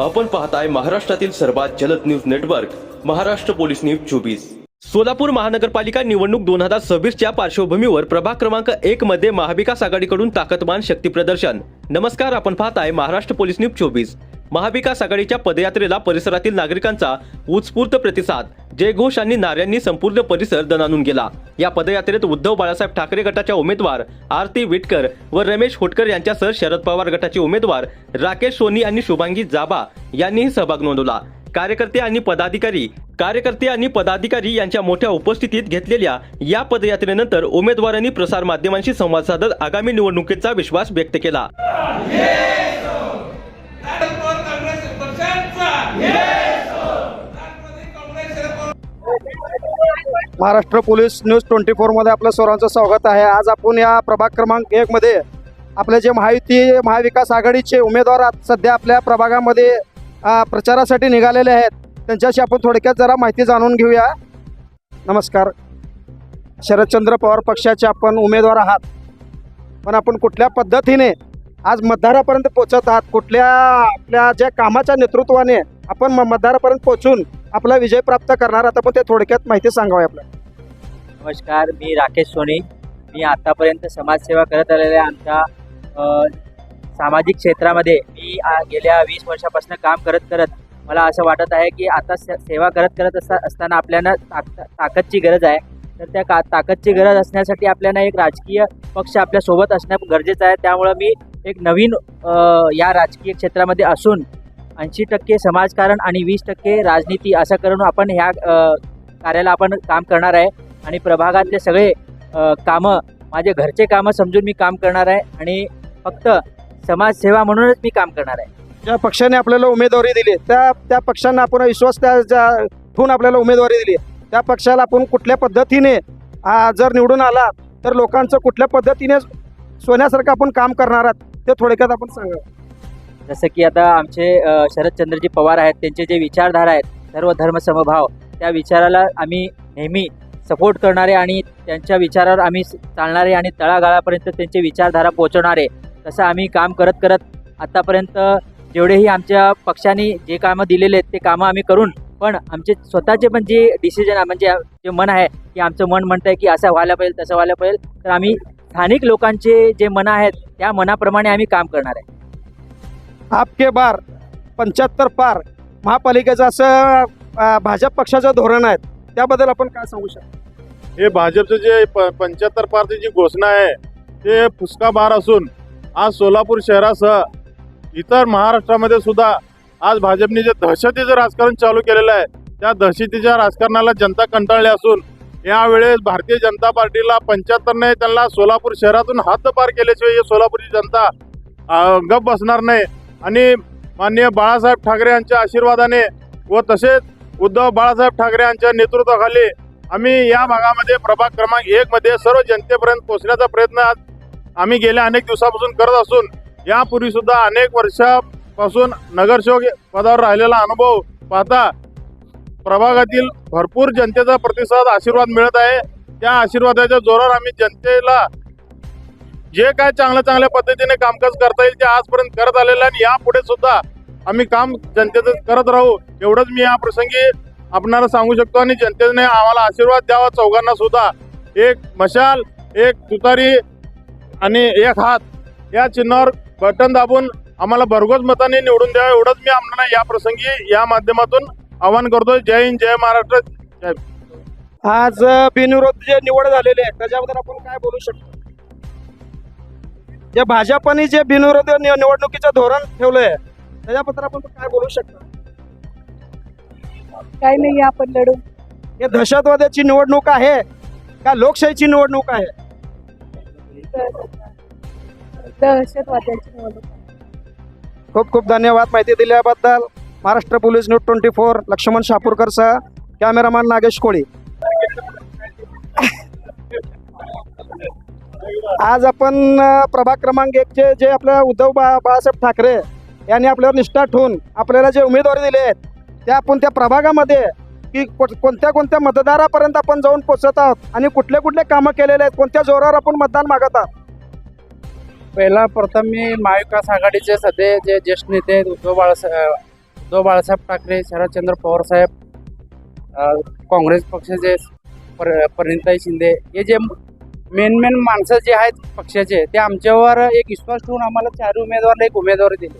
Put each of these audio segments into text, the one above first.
आपण पाहताय महाराष्ट्रातील सर्वात जलद news network Maharashtra police news चोवीस. सोलापूर महानगरपालिका निवडणूक दोन हजार सव्वीसच्या पार्श्वभूमीवर प्रभाग क्रमांक एक मध्ये महाविकास आघाडीकडून ताकदवान शक्ती प्रदर्शन. नमस्कार आपण पाहताय महाराष्ट्र पोलीस न्यूज चोवीस. महाविकास आघाडीच्या पदयात्रेला परिसरातील नागरिकांचा उत्स्फूर्त प्रतिसाद. जयघोष आणि नाऱ्यांनी संपूर्ण परिसर दणानून गेला. या पदयात्रेत उद्धव बाळासाहेब ठाकरे गटाच्या उमेदवार आरती विटकर व रमेश होटकर यांच्यासह शरद पवार गटाचे उमेदवार राकेश सोनी आणि शुभांगी जाबा यांनीही सहभाग नोंदवला. कार्यकर्ते आणि पदाधिकारी कार्यकर्ते आणि पदाधिकारी यांच्या मोठ्या उपस्थितीत घेतलेल्या या पदयात्रेनंतर उमेदवारांनी प्रसार माध्यमांशी संवाद साधत आगामी निवडणुकीचा विश्वास व्यक्त केला. महाराष्ट्र पोलीस न्यूज ट्वेंटी फोरमध्ये आपलं सर्वांचं स्वागत आहे. आज आपण या प्रभाग क्रमांक एकमध्ये आपले जे महायुती महाविकास आघाडीचे उमेदवार सध्या आपल्या प्रभागामध्ये प्रचारासाठी निघालेले आहेत. त्यांच्याशी आपण थोडक्यात जरा माहिती जाणून घेऊया. नमस्कार. शरदचंद्र पवार पक्षाचे आपण उमेदवार आहात. पण आपण कुठल्या पद्धतीने आज मतदारापर्यंत पोचत आहात? कुठल्या आपल्या ज्या कामाच्या नेतृत्वाने आपण म- मतदारापर्यंत पोचून आपला विजय प्राप्त करणार. आता पण ते थोडक्यात माहिती सांगावी आपल्याला. नमस्कार मी राकेश सोनी. मी आतापर्यंत समाजसेवा करत आलेल्या आमच्या सामाजिक क्षेत्रामध्ये मी गेल्या वीस वर्षापासून काम करत करत मला असं वाटत आहे की आता से- सेवा करत करत असता असताना आपल्याला ताक ताकदची गरज आहे. तर त्या का ताकदची गरज असण्यासाठी आपल्याला एक राजकीय पक्ष आपल्यासोबत असणं गरजेचं आहे. त्यामुळं मी एक नवीन या राजकीय क्षेत्रामध्ये असून ऐंशी टक्के समाजकारण आणि वीस टक्के राजनीती असं करून आपण ह्या कार्याला आपण काम करणार आहे. आणि प्रभागातले सगळे कामं माझे घरचे कामं समजून मी काम करणार आहे आणि फक्त समाजसेवा म्हणूनच मी काम करणार आहे. ज्या पक्षाने आपल्याला उमेदवारी दिली त्या त्या पक्षांना आपण विश्वास त्या ज्या ठेवून आपल्याला उमेदवारी दिली. त्या पक्षाला आपण कुठल्या पद्धतीने जर निवडून आला तर लोकांचं कुठल्या पद्धतीने सोन्यासारखं आपण काम करणार आहात ते थोडक्यात आपण सांगा जसं की आता आमचे शरदचंद्रजी पवार आहेत त्यांचे जे विचारधारा आहेत सर्व धर्मसमभाव त्या विचाराला आम्ही नेहमी सपोर्ट करणारे आणि त्यांच्या विचारावर आम्ही चालणारे आणि तळागाळापर्यंत त्यांचे विचारधारा पोहोचवणारे तसं आम्ही काम करत करत आत्तापर्यंत जेवढेही आमच्या पक्षाने जे कामं दिलेले आहेत ते कामं आम्ही करून पण आमचे स्वतःचे पण जे डिसिजन म्हणजे जे मन आहे की आमचं मन म्हणतं आहे की असं व्हायला पाहिजे तसं व्हायला पाहिजे तर आम्ही स्थानिक लोकांचे जे मनं आहेत त्या मनाप्रमाणे आम्ही काम करणार आहे. आपके बार पंच्याहत्तर पार महापालिकेचं असं भाजप पक्षाचं धोरण आहे. त्याबद्दल आपण काय सांगू शकतो? हे भाजपचं जे पंच्याहत्तर पारची जी घोषणा आहे ते फुसका बार असून आज सोलापूर शहरासह इतर महाराष्ट्रामध्ये सुद्धा आज भाजपने जे दहशतीचं राजकारण चालू केलेलं आहे त्या दहशतीच्या राजकारणाला जनता कंटाळली असून यावेळेस भारतीय जनता पार्टीला पंच्याहत्तरने त्यांना सोलापूर शहरातून हद्दपार केल्याशिवाय सोलापूरची जनता गप बसणार नाही. आणि माननीय बाळासाहेब ठाकरे यांच्या आशीर्वादाने व तसेच उद्धव बाळासाहेब ठाकरे यांच्या नेतृत्वाखाली आम्ही या भागामध्ये प्रभाग क्रमांक एकमध्ये सर्व जनतेपर्यंत पोहोचण्याचा प्रयत्न आम्ही गेल्या अनेक दिवसापासून करत असून यापूर्वी सुद्धा अनेक वर्षापासून नगरसेवक पदावर राहिलेला अनुभव पाहता प्रभागातील भरपूर जनतेचा प्रतिसाद आशीर्वाद मिळत आहे. त्या आशीर्वादाच्या जोरावर आम्ही जनतेला जे काय चांगल्या चांगल्या पद्धतीने कामकाज करता येईल ते आजपर्यंत करत आलेलं आहे. आणि यापुढे सुद्धा आम्ही काम जनतेचं करत राहू एवढंच मी या प्रसंगी आपणाला सांगू शकतो. आणि जनतेने आम्हाला आशीर्वाद द्यावा चौघांना सुद्धा. एक मशाल एक तुतारी आणि एक हात या चिन्हावर बटन दाबून आम्हाला भरघोस मताने निवडून द्यावं एवढंच मी आपल्याला या प्रसंगी या माध्यमातून आवाहन करतो जय हिंद जय महाराष्ट्र आज बिनविरोध जे निवड झालेली आहे त्याच्याबद्दल आपण काय बोलू शकतो? जे भाजपने जे बिनविरोध निवडणुकीचं धोरण ठेवलंय त्याच्याबद्दल आपण काय बोलू शकतो? काही नाही आपण लढू. हे दहशतवादाची निवडणूक आहे का लोकशाहीची निवडणूक आहे? दहशतवाद्यांची निवडणूक. खूप खूप धन्यवाद माहिती दिल्याबद्दल. Maharashtra police news twenty four Laxman शापूरकरसह cameraman Nagesh Koli. आज आपण प्रभाग क्रमांक एकचे जे आपल्या उद्धव बा बाळासाहेब ठाकरे यांनी आपल्यावर निष्ठा ठेवून आपल्याला जे उमेदवारी दिले आहेत त्या आपण त्या प्रभागामध्ये की कोणत्या कोणत्या मतदारापर्यंत आपण जाऊन पोचत आहोत आणि कुठले कुठले कामं केलेले आहेत कोणत्या जोरावर आपण मतदान मागत आहोत? पहिला प्रथम मी महाविकास आघाडीचे सध्या जे ज्येष्ठ नेते आहेत उद्धव बाळासाहेब उद्धव बाळासाहेब ठाकरे शरदचंद्र पवार साहेब काँग्रेस पक्षाचे पर परिणताई शिंदे हे जे मेन मेन माणसं जे आहेत पक्षाचे ते आमच्यावर एक विश्वास ठेवून आम्हाला चार उमेदवारला एक उमेदवारी दिली.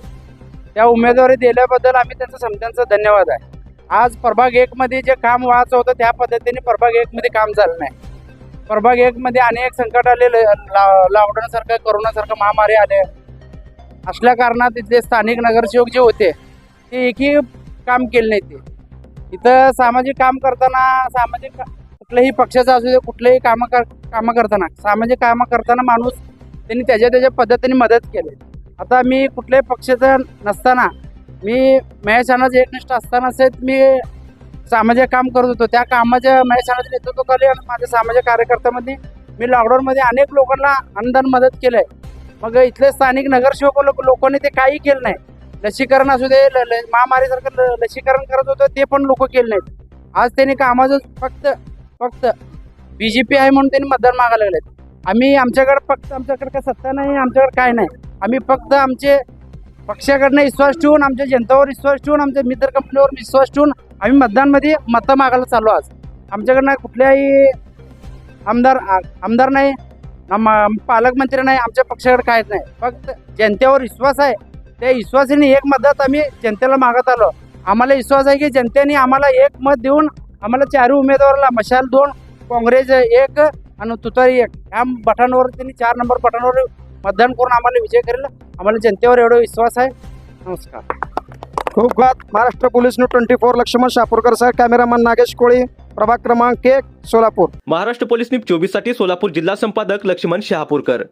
त्या उमेदवारी दिल्याबद्दल आम्ही त्यांचं समजांचा धन्यवाद आहे. आज प्रभाग एकमध्ये जे काम व्हायचं होतं त्या पद्धतीने प्रभाग एकमध्ये काम झालं नाही. प्रभाग एकमध्ये अनेक संकट आले लॉकडाऊनसारखं करोनासारखं महामारी आले. असल्या कारणात तिथले स्थानिक नगरसेवक जे होते ते एकही काम केले नाही ते. इथं सामाजिक काम करताना सामाजिक का- कुठल्याही पक्षाचं असू दे कुठलेही कामं कर कामं करताना सामाजिक कामं करताना माणूस त्यांनी त्याच्या त्याच्या पद्धतीने मदत केली. आता मी कुठल्याही पक्षाचं नसताना मी महेश अनाज एकनिष्ठ असताना सहित मी सामाजिक काम करत होतो. त्या कामाच्या महेश अनाज केले आणि माझ्या सामाजिक कार्यकर्त्यामध्ये मी लॉकडाऊनमध्ये अनेक लोकांना अनुदान मदत केलं आहे मग इथले स्थानिक नगरसेवक लोक लोकांनी ते काही केलं नाही. लसीकरण असू दे ल- ल- महामारीसारखं ल- लसीकरण करत होतं ते पण लोक केले नाहीत. आज त्यांनी कामाचं फक्त फक्त बी जे पी आहे म्हणून त्यांनी मतदान मागायला लागलेत. आम्ही आमच्याकडे फक्त आमच्याकडे काय सत्ता नाही आमच्याकडे काय नाही. आम्ही फक्त आमचे पक्षाकडनं विश्वास ठेवून आमच्या जनतेवर विश्वास ठेवून आमच्या मित्र कंपनीवर विश्वास ठेवून आम्ही मतदानमध्ये मतं मागायला चालू आज. आमच्याकडनं कुठल्याही आमदार आमदार नाही पालकमंत्री नाही आमच्या पक्षाकडे काहीच नाही. फक्त जनतेवर विश्वास आहे. त्या विश्वासाने एक मदत आम्ही जनतेला मागत आलो. आम्हाला विश्वास आहे की जनतेने आम्हाला एक मत देऊन आम्हाला चारही उमेदवाराला मशाल दोन काँग्रेस एक आणि तुतारी एक. ह्या बटनवर त्यांनी चार नंबर बटनवर मतदान करून आम्हाला विजय करेल. आम्हाला जनतेवर एवढा विश्वास आहे. नमस्कार. खूप घात. Maharashtra police news twenty four Laxman Shapurkar साहेब कॅमेरामॅन नागेश कोळी. प्रभाग क्रमांक एक सोलापूर. महाराष्ट्र पोलीस न्यूज चोवीससाठी सोलापूर जिल्हा संपादक लक्ष्मण शहापूरकर.